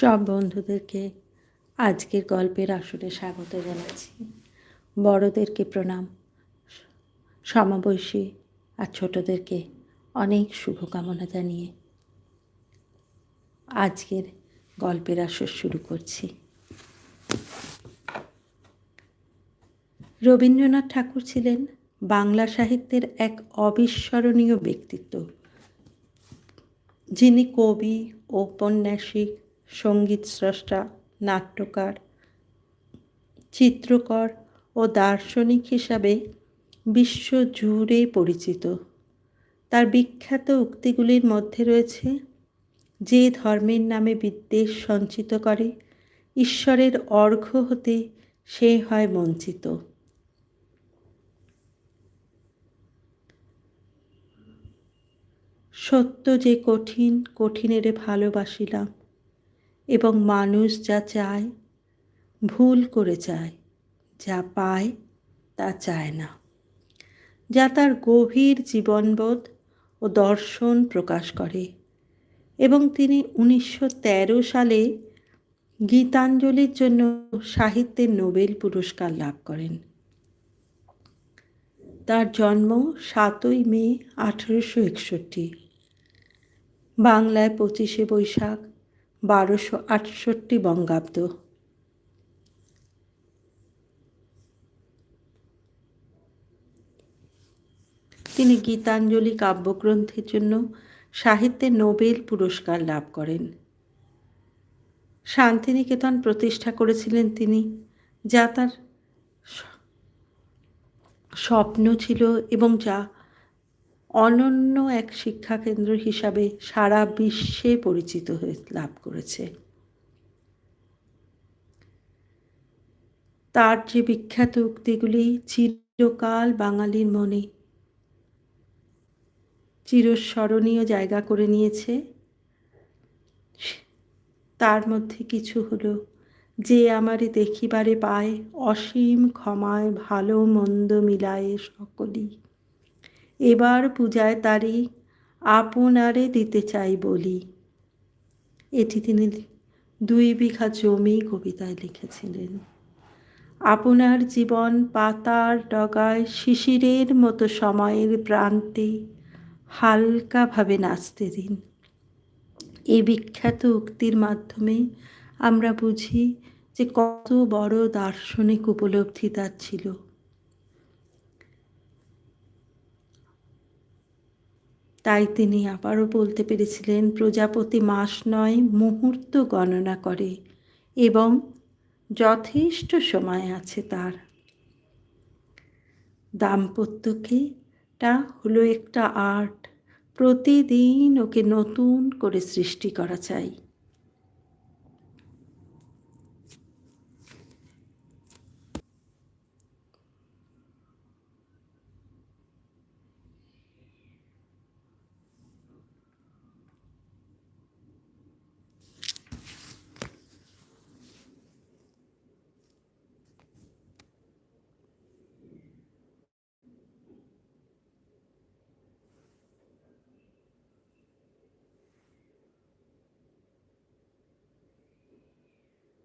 সব বন্ধুদেরকে আজকের গল্পের আসরে স্বাগত জানাচ্ছি। বড়দেরকে প্রণাম। সমবয়সী আর ছোটদেরকে অনেক শুভকামনা জানিয়ে আজকের গল্পের আসর শুরু করছি। রবীন্দ্রনাথ ঠাকুর ছিলেন বাংলা সাহিত্যের এক অবিস্মরণীয় ব্যক্তিত্ব। যিনি কবি, ঔপন্যাসিক সংগীত স্রষ্টা, নাট্যকার, চিত্রকর ও দার্শনিক হিসাবে বিশ্ব জুড়ে পরিচিত। তার বিখ্যাত উক্তিগুলির মধ্যে রয়েছে, যে ধর্মের নামে বিদ্বেষ সঞ্চিত করে, ঈশ্বরের অর্ঘ্য হতে সে হয় বঞ্চিত। সত্য যে কঠিন, কঠিনেরে ভালোবাসিলাম এবং মানুষ যা চায়, ভুল করে চায় যা পায় তা চায় না। যা তার গভীর জীবনবোধ ও দর্শন প্রকাশ করে। এবং তিনি উনিশশো তেরো সালে গীতাঞ্জলির জন্য সাহিত্যের নোবেল পুরস্কার লাভ করেন। তার জন্ম সাতই মে আঠেরোশো একষট্টি। বাংলায় পঁচিশে বৈশাখ। বারোশো আটষট্টি বঙ্গাব্দ। তিনি গীতাঞ্জলি কাব্যগ্রন্থের জন্য সাহিত্যে নোবেল পুরস্কার লাভ করেন। শান্তিনিকেতন প্রতিষ্ঠা করেছিলেন তিনি, যা তার স্বপ্ন ছিল এবং যা অনন্য এক শিক্ষাকেন্দ্র হিসাবে সারা বিশ্বে পরিচিত হয়ে লাভ করেছে। তার যে বিখ্যাত উক্তিগুলি চিরকাল বাঙালির মনে চিরস্মরণীয় জায়গা করে নিয়েছে, তার মধ্যে কিছু হলো, যে আমারে দেখিবারে পায় অসীম ক্ষমায় ভালো মন্দ মিলায়ে সকলই। এবার পূজায় তারি আপনারে দিতে চাই বলি। এটি তিনি দুই বিঘা জমি কবিতায় লিখেছিলেন। আপনার জীবন পাতার ডগায় শিশিরের মতো সময়ের প্রান্তে হালকাভাবে নাচতে দিন। এই বিখ্যাত উক্তির মাধ্যমে আমরা বুঝি যে কত বড় দার্শনিক উপলব্ধি তার ছিল। তাই তিনি আবারও বলতে পেরেছিলেন, প্রজাপতি মাস নয়, মুহূর্ত গণনা করে এবং যথেষ্ট সময় আছে তার। দাম্পত্যকে টা হলো একটা আর্ট, প্রতিদিন ওকে নতুন করে সৃষ্টি করা চাই।